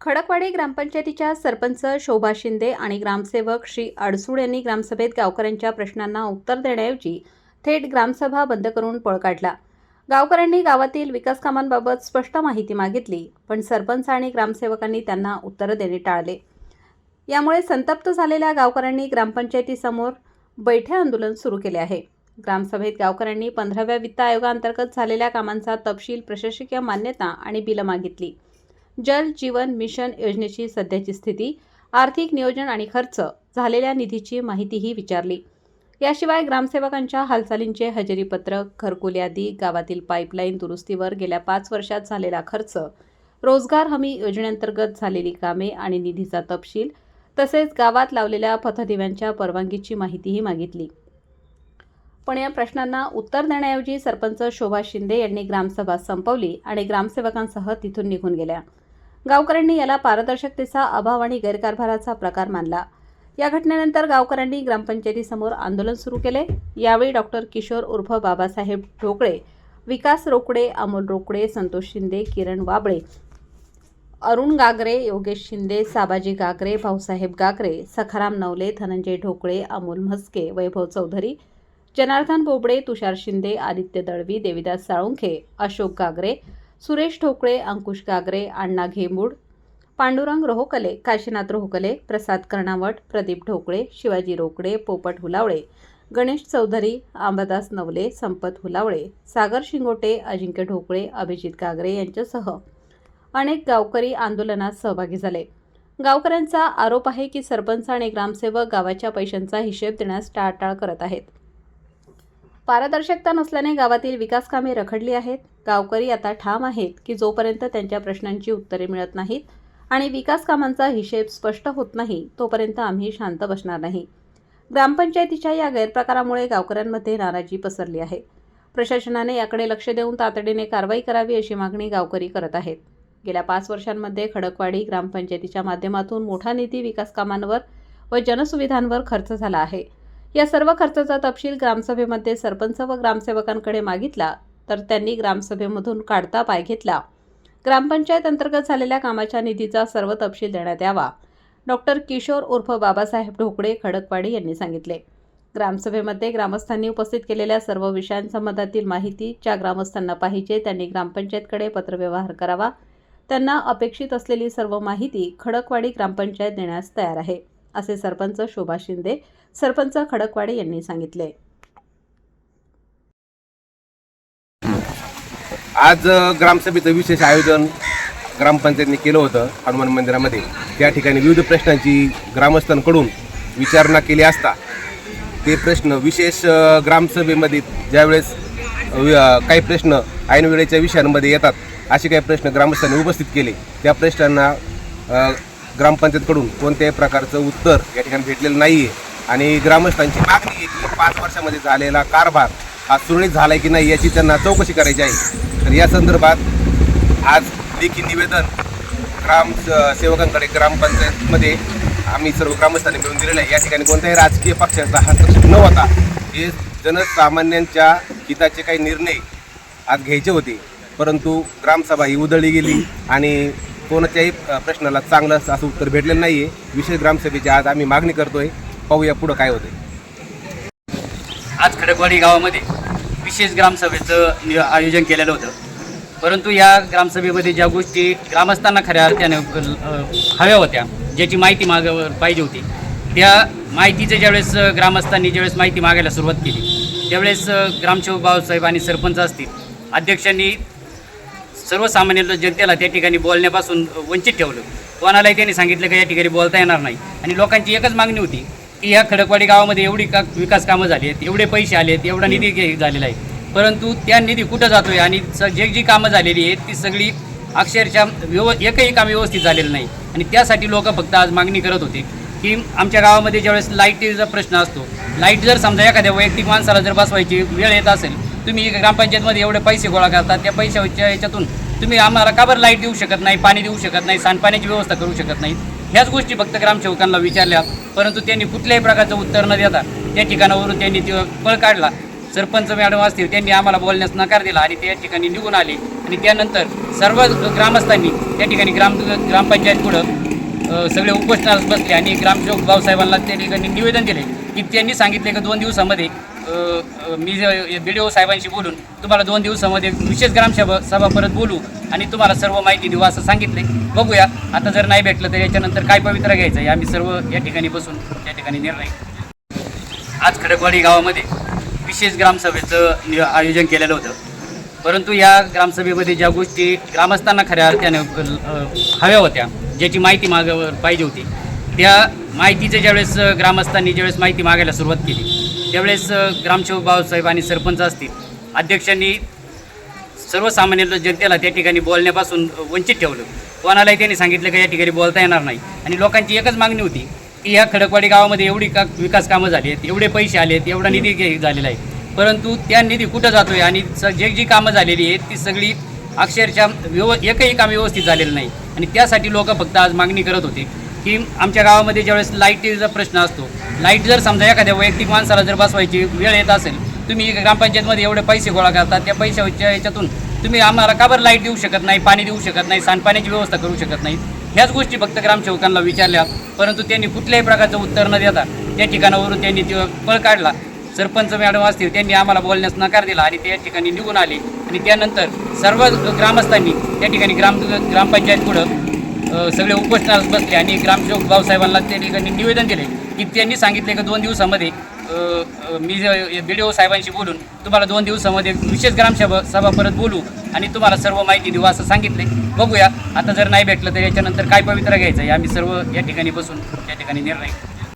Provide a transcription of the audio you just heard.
खडकवाडी ग्रामपंचायतीच्या सरपंच शोभा शिंदे आणि ग्रामसेवक श्री अडसूड यांनी ग्रामसभेत गावकऱ्यांच्या प्रश्नांना उत्तर देण्याऐवजी थेट ग्रामसभा बंद करून पळ काढला. गावकऱ्यांनी गावातील विकास कामांबाबत स्पष्ट माहिती मागितली पण सरपंच आणि ग्रामसेवकांनी त्यांना उत्तर देणे टाळले. यामुळे संतप्त झालेल्या गावकऱ्यांनी ग्रामपंचायतीसमोर बैठे आंदोलन सुरू केले आहे. ग्रामसभेत गावकऱ्यांनी पंधराव्या वित्त आयोगाअंतर्गत झालेल्या कामांचा तपशील प्रशासकीय मान्यता आणि बिलं मागितली. जल जीवन मिशन योजनेची सध्याची स्थिती आर्थिक नियोजन आणि खर्च झालेल्या निधीची माहितीही विचारली. याशिवाय ग्रामसेवकांच्या हालचालींचे हजेरीपत्रक घरकुल यादी गावातील पाईपलाईन दुरुस्तीवर गेल्या पाच वर्षात झालेला खर्च रोजगार हमी योजनेअंतर्गत झालेली कामे आणि निधीचा तपशील तसेच गावात लावलेल्या पथदिव्यांच्या परवानगीची माहितीही मागितली. पण या प्रश्नांना उत्तर देण्याऐवजी सरपंच शोभा शिंदे यांनी ग्रामसभा संपवली आणि ग्रामसेवकांसह तिथून निघून गेल्या. गावकऱ्यांनी याला पारदर्शकतेचा अभाव आणि गैरकारभाराचा प्रकार मानला. या घटनेनंतर गावकऱ्यांनी ग्रामपंचायतीसमोर आंदोलन सुरू केले. यावेळी डॉक्टर किशोर उर्फ बाबासाहेब ढोकळे विकास रोकडे अमोल रोकडे संतोष शिंदे किरण वाबळे अरुण गागरे योगेश शिंदे साबाजी गागरे भाऊसाहेब गागरे सखाराम नवले धनंजय ढोकळे अमोल म्हस्के वैभव चौधरी जनार्दन बोबडे तुषार शिंदे आदित्य दळवी देविदास साळुंखे अशोक गागरे सुरेश ठोकळे अंकुश गागरे अण्णा घेमूड पांडुरंग रोहकले काशीनाथ रोहकले प्रसाद कर्णावट प्रदीप ढोकळे शिवाजी रोकडे पोपट हुलावळे गणेश चौधरी अंबादास नवले संपत हुलावळे सागर शिंगोटे अजिंक्य ढोकळे अभिजित गागरे यांच्यासह अनेक गावकरी आंदोलनात सहभागी झाले. गावकऱ्यांचा आरोप आहे की सरपंच आणि ग्रामसेवक गावाच्या पैशांचा हिशेब देण्यास टाळाटाळ करत आहेत. पारदर्शकता नसल्याने गावातील विकास कामे रखडली आहेत. गावकरी आता ठाम आहेत की जोपर्यंत त्यांच्या प्रश्नांची उत्तरे मिळत नाहीत आणि विकास कामांचा हिशेब स्पष्ट होत नाही तोपर्यंत आम्ही शांत बसणार नाही. ग्रामपंचायतीच्या या गैरप्रकारामुळे गावकऱ्यांमध्ये नाराजी पसरली आहे. प्रशासनाने याकडे लक्ष देऊन तातडीने कारवाई करावी अशी मागणी गावकरी करत आहेत. गेल्या पाच वर्षांमध्ये खडकवाडी ग्रामपंचायतीच्या माध्यमातून मोठा निधी विकास कामांवर व जनसुविधांवर खर्च झाला आहे. या सर्व खर्चाचा तपशील ग्रामसभेमध्ये सरपंच व ग्रामसेवकांकडे मागितला तर त्यांनी ग्रामसभेमधून काढता पाय घेतला. ग्रामपंचायत अंतर्गत झालेल्या कामाच्या निधीचा सर्व तपशील देण्यात यावा डॉक्टर किशोर उर्फ बाबासाहेब ढोकळे खडकवाडी यांनी सांगितले. ग्रामसभेमध्ये ग्रामस्थांनी उपस्थित केलेल्या सर्व विषयांसंबंधातील माहिती ज्या ग्रामस्थांना पाहिजे त्यांनी ग्रामपंचायतकडे पत्रव्यवहार करावा. त्यांना अपेक्षित असलेली सर्व माहिती खडकवाडी ग्रामपंचायत देण्यास तयार आहे. असे सरपंच शोभा शिंदे सरपंच खडकवाडे यांनी सांगितले. आज ग्रामसभेचं विशेष आयोजन ग्रामपंचायतीने केलं होतं हनुमान मंदिरामध्ये. त्या ठिकाणी विविध प्रश्नांची ग्रामस्थांकडून विचारणा केली असता ते प्रश्न विशेष ग्रामसभेमध्ये ज्यावेळेस काही प्रश्न ऐनवेळेच्या विषयांमध्ये येतात असे काही प्रश्न ग्रामस्थांनी उपस्थित केले. त्या प्रश्नांना ग्रामपंचायतकडून कोणत्याही प्रकारचं उत्तर या ठिकाणी भेटलेलं नाही आहे आणि ग्रामस्थांची मागणी आहे की पाच वर्षामध्ये झालेला कारभार हा सुरळीत झाला आहे की नाही याची त्यांना चौकशी करायची आहे. तर या संदर्भात आज लेखी निवेदन ग्राम सेवकांकडे ग्रामपंचायतमध्ये आम्ही सर्व ग्रामस्थांनी मिळून दिलेलं आहे. या ठिकाणी कोणत्याही राजकीय पक्षाचा हस्तक्षेप न होता हे जनसामान्यांच्या हिताचे काही निर्णय आज घ्यायचे होते. परंतु ग्रामसभा ही उधळली गेली आणि कोणत्याही प्रश्नाला चांगलं असं उत्तर भेटलेलं नाही आहे विशेष ग्रामसभेची आज आम्ही मागणी करतोय. पाहूया पुढं काय होतं आज खडकवाडी गावामध्ये विशेष ग्रामसभेचं आयोजन केलेलं होतं. परंतु या ग्रामसभेमध्ये ज्या गोष्टी ग्रामस्थांना खऱ्या अर्थाने हव्या होत्या ज्याची माहिती माग पाहिजे होती त्या माहितीचं ज्यावेळेस ग्रामस्थांनी ज्यावेळेस माहिती मागायला सुरुवात केली त्यावेळेस ग्रामसेवक बाबासाहेब आणि सरपंच असतील अध्यक्षांनी सर्वसामान्य जनतेला त्या ठिकाणी बोलण्यापासून वंचित ठेवलं. कोणालाही त्यांनी सांगितलं की या ठिकाणी बोलता येणार नाही. आणि लोकांची एकच मागणी होती की या खडकवाडी गावामध्ये एवढी का विकास कामं झाली आहेत एवढे पैसे आले आहेत एवढा निधी झालेला आहे. परंतु त्या निधी कुठं जातो आहे आणि स जे जी कामं झालेली आहेत ती सगळी अक्षरशः व्यव एकही काम व्यवस्थित झालेलं नाही. आणि त्यासाठी लोक फक्त आज मागणी करत होते की आमच्या गावामध्ये ज्यावेळेस लाईटीचा प्रश्न असतो लाइट जर समजा एखाद्या वैयक्तिक माणसाला जर बसवायची वेळ येत असेल तुम्ही ग्रामपंचायतमध्ये एवढे पैसे गोळा करतात त्या पैशाच्या याच्यातून तुम्ही आम्हाला का बरं लाइट देऊ शकत नाही पाणी देऊ शकत नाही सांडपाण्याची व्यवस्था करू शकत नाही? ह्याच गोष्टी फक्त ग्रामसेवकांना विचारल्या परंतु त्यांनी कुठल्याही प्रकारचं उत्तर न देता त्या ठिकाणावरून त्यांनी तो पळ काढला. सरपंच मॅडम असतील त्यांनी आम्हाला बोलण्यास नकार दिला आणि त्या ठिकाणी निघून आले. आणि त्यानंतर सर्व ग्रामस्थांनी त्या ठिकाणी ग्राम ग्रामपंचायत पुढं सगळे उपोषणास बसले आणि ग्रामसेवक भाऊसाहेबांना त्या ठिकाणी निवेदन दिले. की त्यांनी सांगितले की दोन दिवसामध्ये मी अ, मी बी डी ओ साहेबांशी बोलून तुम्हाला दोन दिवसामध्ये विशेष ग्रामसभा सभा परत बोलू आणि तुम्हाला सर्व माहिती देऊ असं सांगितले. बघूया. आता जर नाही भेटलं तर याच्यानंतर काय पवित्रा घ्यायचं आहे? आम्ही सर्व या ठिकाणी बसून त्या ठिकाणी निर्णय आज खडकवाडी गावामध्ये विशेष ग्रामसभेचं आयोजन केलेलं होतं. परंतु या ग्रामसभेमध्ये ज्या गोष्टी ग्रामस्थांना खऱ्या अर्थाने हव्या होत्या ज्याची माहिती माग पाहिजे होती त्या माहितीचं ज्यावेळेस ग्रामस्थांनी ज्यावेळेस माहिती मागायला सुरुवात केली त्यावेळेस ग्रामसेवक बाबासाहेब आणि सरपंच असतील. अध्यक्षांनी सर्वसामान्य जनतेला त्या ठिकाणी बोलण्यापासून वंचित ठेवलं. कोणालाही त्यांनी सांगितलं की या ठिकाणी बोलता येणार नाही. आणि लोकांची एकच मागणी होती की ह्या खडकवाडी गावामध्ये एवढी का विकास कामं झाली आहेत एवढे पैसे आले आहेत एवढा निधी झालेला आहे. परंतु त्या निधी कुठं जातो आहे आणि स जे जी कामं झालेली आहेत ती सगळी अक्षरशः व्यव एकही काम व्यवस्थित झालेलं नाही. आणि त्यासाठी लोक फक्त आज मागणी करत होते की आमच्या गावामध्ये ज्यावेळेस लाईटीचा प्रश्न असतो लाइट जर समजा एखाद्या वैयक्तिक माणसाला जर बसवायची वेळ येत असेल तुम्ही ग्रामपंचायतमध्ये एवढे पैसे गोळा करता त्या पैशाच्या याच्यातून तुम्ही आम्हाला का बरं लाइट देऊ शकत नाही पाणी देऊ शकत नाही सांडपाण्याची व्यवस्था करू शकत नाही? ह्याच गोष्टी फक्त ग्रामसेवकांना विचारल्या परंतु त्यांनी कुठल्याही प्रकारचं उत्तर न देता त्या ठिकाणावरून त्यांनी तो पळ काढला. सरपंच मॅडम असतील त्यांनी आम्हाला बोलण्यास नकार दिला आणि त्या ठिकाणी निघून आले. आणि त्यानंतर सर्व ग्रामस्थांनी त्या ठिकाणी ग्राम ग्रामपंचायत पुढं सगळे उपस्थित बसले आणि ग्रामसेवक भाऊसाहेबांना त्या ठिकाणी निवेदन दिले की त्यांनी सांगितले की दोन दिवसामध्ये मी बी डी ओ साहेबांशी बोलून तुम्हाला दोन दिवसामध्ये विशेष ग्रामसभा सभा परत बोलू आणि तुम्हाला सर्व माहिती देऊ असं सांगितले. बघूया आता जर नाही भेटलं तर याच्यानंतर काय पवित्रा घ्यायचं आहे? आम्ही सर्व या ठिकाणी बसून या ठिकाणी निर्णय